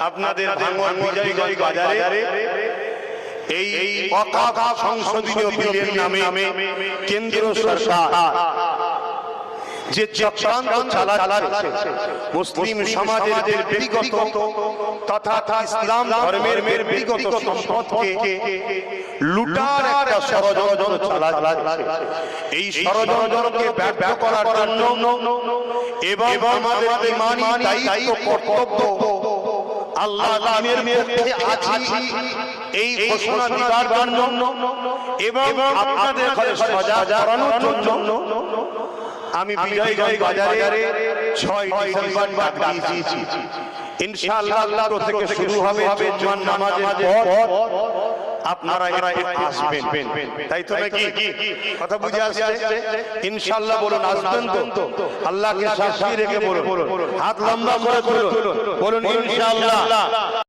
আপনাদের ভাঙন বিজয়গঞ্জ বাজারে এই এই সংসদীয় বিলের নামে কেন্দ্র সরকার যে চক্রান্ত চালাচ্ছে মুসলিম সমাজের ব্যক্তিগত তথা ইসলাম ধর্মের মের ব্যক্তিগত সম্পদকে লুটার একটা ষড়যন্ত্র চালাচ্ছে। এই ষড়যন্ত্রকে ব্যর্থ করার জন্য এবং আমাদের ইমানি দায়িত্ব কর্তব্য। আল্লাহ দিনের পক্ষে আছি। এই ঘোষণা দেওয়ার জন্য এবং আপনাদের ঘরে সজাগ করানোর জন্য আমি বিজয়গঞ্জ বাজারে ছয় ডিসেম্বর ডাক দিয়েছি। ইনশাআল্লাহ আল্লাহ থেকে শুরু হবে জুমার নামাজের পর আপনারা আসবেন। তাই তো নাকি? কথা বুঝে আসছে? ইনশাআল্লাহ বলুন আসবেন তো? আল্লাহকে সাক্ষী রেখে বলুন। হাত লম্বা করে তুলুন। বলুন ইনশাআল্লাহ।